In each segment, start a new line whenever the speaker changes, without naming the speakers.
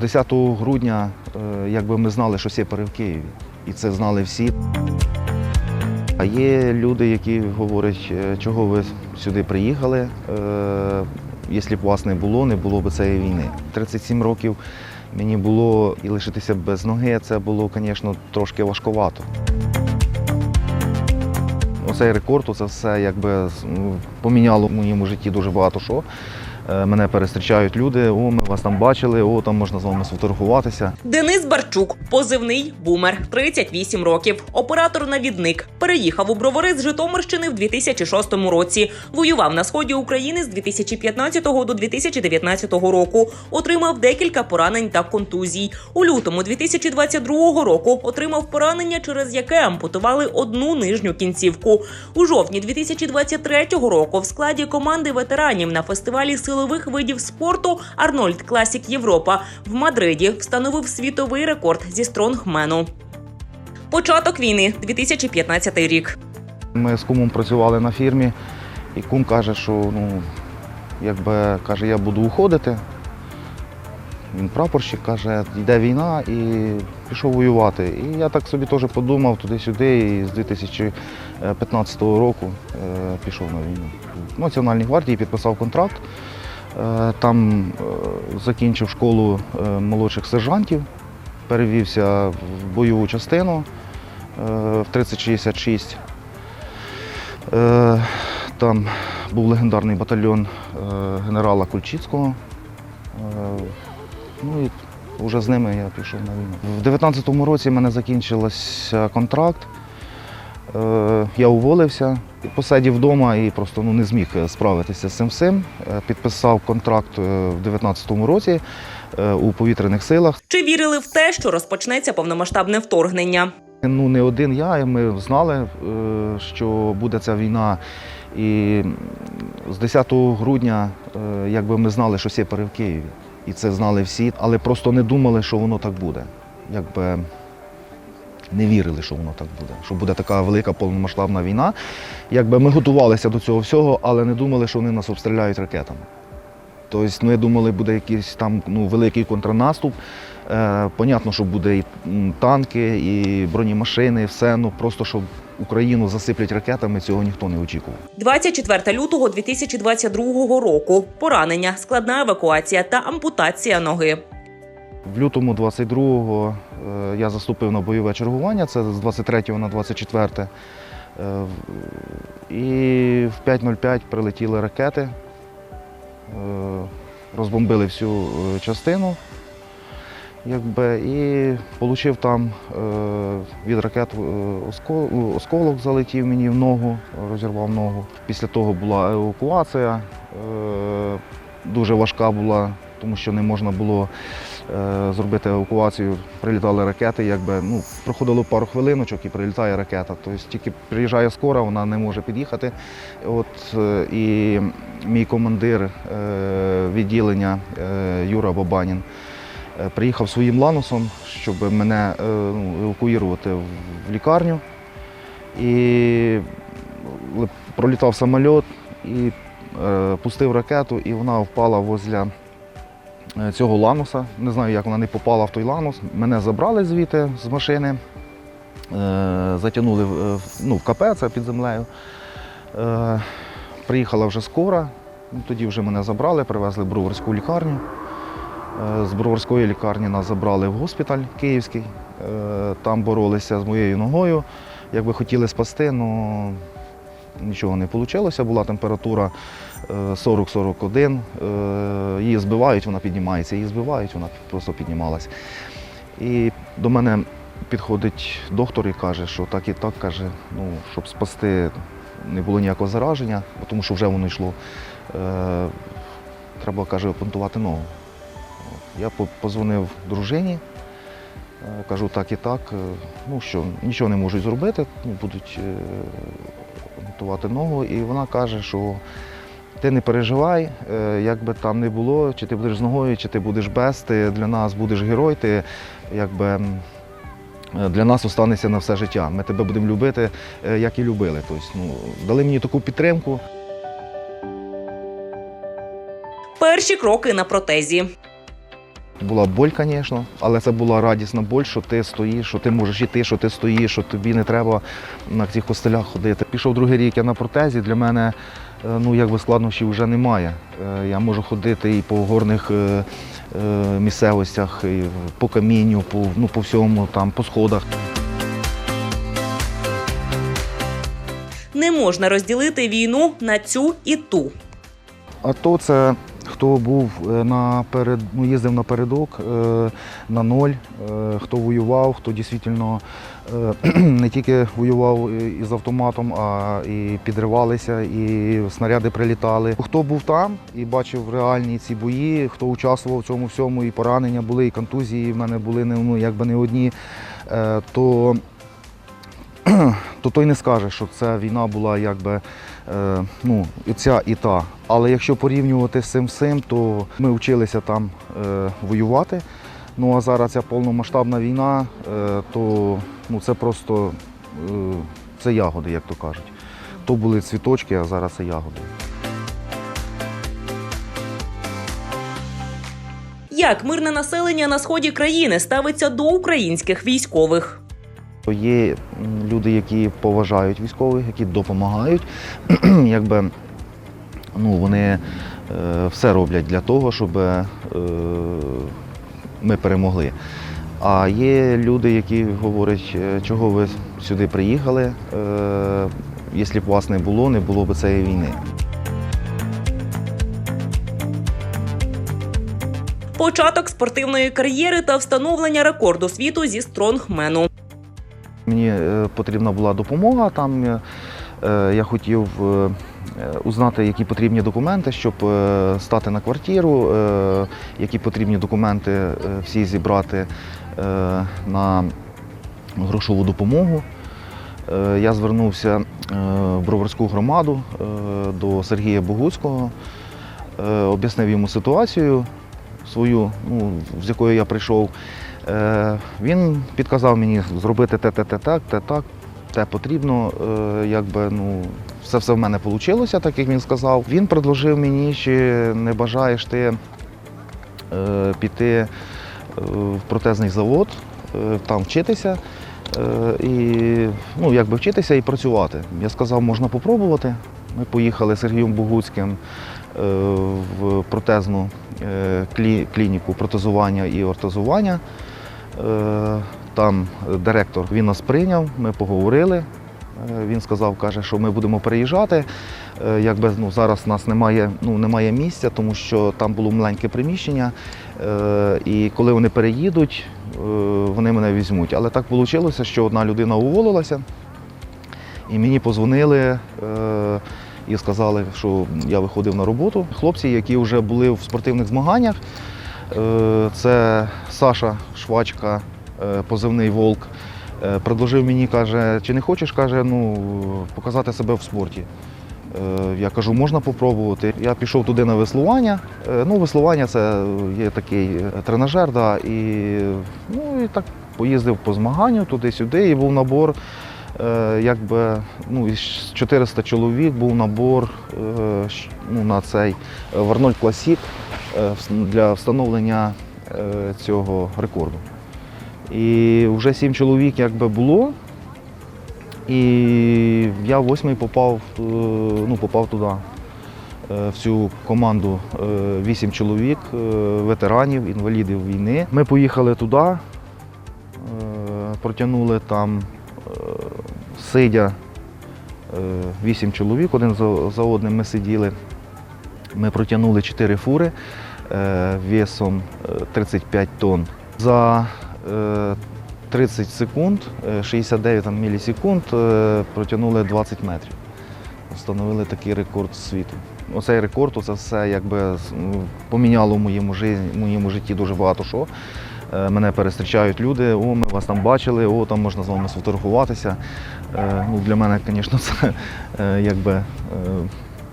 10 грудня, е, якби ми знали, що сепари в Києві, і це знали всі. А є люди, які говорять, е, чого ви сюди приїхали. Е, Якщо б вас не було, не було б цієї війни. 37 років мені було і лишитися без ноги, це було, звісно, трошки важкувато. Оцей рекорд, це все якби ну, поміняло в моєму житті дуже багато що. Е, Мене перестрічають люди, о, ми вас там бачили, о, там можна з вами сфотографуватися.
Денис Барчук, позивний бумер, 38 років, оператор-навідник. Переїхав у Бровари з Житомирщини в 2006 році. Воював на сході України з 2015 до 2019 року. Отримав декілька поранень та контузій. У лютому 2022 року отримав поранення, через яке ампутували одну нижню кінцівку. У жовтні 2023 року в складі команди ветеранів на фестивалі силових видів спорту Арнольд Класік Європа в Мадриді встановив світовий рекорд зі стронгмену. Початок війни 2015 рік.
Ми з кумом працювали на фірмі, і кум каже, що ну, якби каже, я буду уходити. Він прапорщик, каже, йде війна і пішов воювати. І я так собі теж подумав туди-сюди, і з 2015 року е, пішов на війну. В Національній гвардії підписав контракт. Е, Там е, закінчив школу е, молодших сержантів, перевівся в бойову частину в 3066. Е, Там був легендарний батальйон генерала Кульчицького. Ну і вже з ними я пішов на війну. В 19-му році в мене закінчився контракт. Е, Я уволився, посидів вдома і просто ну, не зміг справитися з цим всім. Е, Підписав контракт е, в 19-му році е, у повітряних силах.
Чи вірили в те, що розпочнеться повномасштабне вторгнення?
Ну, не один я, і ми знали, е, що буде ця війна. І з 10 грудня, е, якби ми знали, що сепари в Києві. І це знали всі, але просто не думали, що воно так буде. Якби не вірили, що воно так буде, що буде така велика повномасштабна війна. Якби ми готувалися до цього всього, але не думали, що вони нас обстріляють ракетами. Тобто ми думали, буде якийсь там ну, великий контрнаступ. Е, понятно, що буде і танки, і бронемашини, і все. Ну просто щоб Україну засиплять ракетами, цього ніхто не очікував.
24 лютого 2022 року. Поранення, складна евакуація та ампутація ноги.
В лютому 22-го е, я заступив на бойове чергування, це з 23 на 24. Е, І в 5.05 прилетіли ракети, е, розбомбили всю частину. Якби, і отримав там від ракет осколок залетів мені в ногу, розірвав ногу. Після того була евакуація. Дуже важка була, тому що не можна було е, зробити евакуацію. Прилітали ракети, якби ну, проходило пару хвилиночок і прилітає ракета. Тобто тільки приїжджає скора, вона не може під'їхати. От, е, і мій командир е, відділення Юра Бабанін приїхав своїм ланосом, щоб мене ну, евакуювати в лікарню. І пролітав самоліт і е, пустив ракету, і вона впала возле цього лануса. Не знаю, як вона не попала в той ланус. Мене забрали звідти з машини, е, затягнули е, ну, в КП, під землею. Е, приїхала вже скора, ну, тоді вже мене забрали, привезли в Броварську лікарню. Е, З Броварської лікарні нас забрали в госпіталь київський. Е, Там боролися з моєю ногою. Якби хотіли спасти, але нічого не вийшло. Була температура е, 40-41. Е, Її збивають, вона піднімається. Її збивають, вона просто піднімалась. І до мене підходить доктор і каже, що так і так каже, ну, щоб спасти не було ніякого зараження, тому що вже воно йшло. Е, Треба, каже, опунтувати ногу. Я по- позвонив дружині, е, кажу так і так. е, Ну що, нічого не можуть зробити, будуть е, ногу. І вона каже, що ти не переживай, е, як би там не було, чи ти будеш з ногою, чи ти будеш без, ти для нас будеш герой, ти якби. е, Для нас останеться на все життя. Ми тебе будемо любити, е, як і любили. Тобто, ну, дали мені таку підтримку.
Перші кроки на протезі.
Була боль, звісно, але це була радісна боль, що ти стоїш, що ти можеш йти, що ти стоїш, що тобі не треба на цих костелях ходити. Пішов другий рік я на протезі. Для мене е, ну, якби складнощів вже немає. Е, Я можу ходити і по горних е, місцевостях, і по камінню, по, ну, по всьому, там, по сходах.
Не можна розділити війну на цю і ту.
А то це хто був е, наперед, ну, їздив напередок е, на ноль, е, хто воював, хто дійсно не тільки воював із автоматом, а і підривалися, і снаряди прилітали. Хто був там і бачив реальні ці бої, хто участвував в цьому всьому, і поранення були, і контузії в мене були ну, якби не одні, то то той не скаже, що ця війна була якби ну, ця і та. Але якщо порівнювати з цим всім, то ми вчилися там е, воювати. Ну а зараз ця повномасштабна війна, е, то ну, це просто е, це ягоди, як то кажуть. То були цвіточки, а зараз це ягоди.
Як мирне населення на сході країни ставиться до українських військових?
Є люди, які поважають військових, які допомагають. Якби, ну, вони е, все роблять для того, щоб е, ми перемогли. А є люди, які говорять, е, чого ви сюди приїхали, якщо б вас не було, не було б цієї війни.
Початок спортивної кар'єри та встановлення рекорду світу зі стронгмену.
Мені потрібна була допомога. Там я хотів е, е, узнати, які потрібні документи, щоб е, стати на квартиру, е, які потрібні документи е, всі зібрати е, на грошову допомогу. Е, Я звернувся е, в Броварську громаду е, до Сергія Богуцького, е, об'яснив йому ситуацію свою, ну, з якою я прийшов. Е, Він підказав мені зробити те, те, те, так, те, так, те потрібно. Е, Якби, ну, все все в мене вийшло, так як він сказав. Він предложив мені, чи не бажаєш ти е, піти е, в протезний завод, там вчитися. І ну, якби вчитися і працювати. Я сказав, можна попробувати. Ми поїхали з Сергієм Богуцьким в протезну клініку протезування і ортезування. Е, Там директор він нас прийняв, ми поговорили. Е, Він сказав, каже, що ми будемо переїжджати. Е, Якби ну, зараз у нас немає, ну, немає місця, тому що там було маленьке приміщення. Е, І коли вони переїдуть, е, вони мене візьмуть. Але так вийшло, що одна людина уволилася, і мені позвонили е, і сказали, що я виходив на роботу. Хлопці, які вже були в спортивних змаганнях, е, це Саша Швачка, е, позивний Волк. е, Предложив мені, каже, чи не хочеш, каже, ну, показати себе в спорті. Е, Я кажу, можна попробувати. Я пішов туди на веслування. Е, Ну, веслування це є такий е, тренажер, да, і, ну, і так поїздив по змаганню туди-сюди, і був набор. е, Якби ну, із 400 чоловік був набор е, ну, на цей е, Класік е, для встановлення е, цього рекорду. І вже сім чоловік якби було. І я восьмий попав, е, ну, попав туди, е, в цю команду е, вісім чоловік, ветеранів, інвалідів війни. Ми поїхали туди, протягнули там, сидя вісім чоловік, один за, одним ми сиділи. Ми протягнули чотири фури весом е, 35 тонн. За 30 секунд, е, 69 там, мілісекунд е, протягнули 20 метрів. Встановили такий рекорд світу. Оцей рекорд, це все якби поміняло в моєму, в моєму житті дуже багато що. Е, Мене перестрічають люди, о, ми вас там бачили, о, там можна з вами сфотографуватися. Е, Ну, для мене, звісно, це е, якби е,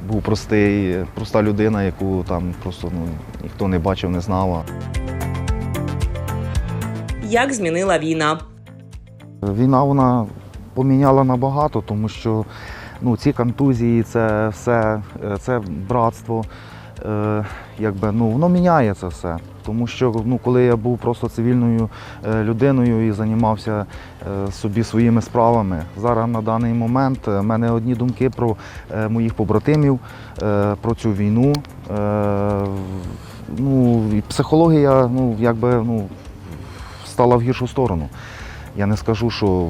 був простий, проста людина, яку там просто ну, ніхто не бачив, не знав.
Як змінила війна?
Війна вона поміняла набагато, тому що ну, ці контузії, це все, е, це братство. е, якби, ну, воно міняє це все. Тому що ну, коли я був просто цивільною е, людиною і займався е, собі своїми справами, зараз на даний момент в мене одні думки про моїх побратимів, про цю війну. Ну, і психологія ну, якби, ну, стала в гіршу сторону. Я не скажу, що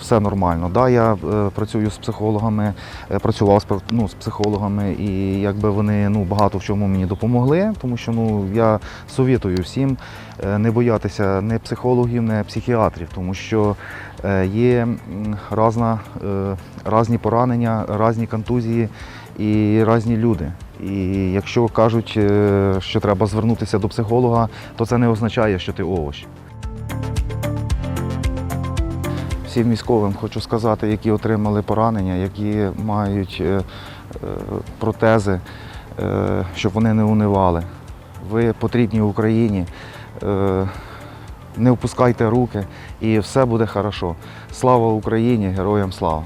все нормально. Да, я е, працюю з психологами, е, працював з, ну, з психологами, і якби вони ну, багато в чому мені допомогли, тому що ну, я совітую всім е, не боятися не психологів, не психіатрів, тому що е, є разна, е, різні поранення, різні контузії і різні люди. І якщо кажуть, е, що треба звернутися до психолога, то це не означає, що ти овощ. Всім військовим хочу сказати, які отримали поранення, які мають е, е, протези, е, щоб вони не унивали. Ви потрібні Україні. Не опускайте руки і все буде хорошо. Слава Україні, героям слава!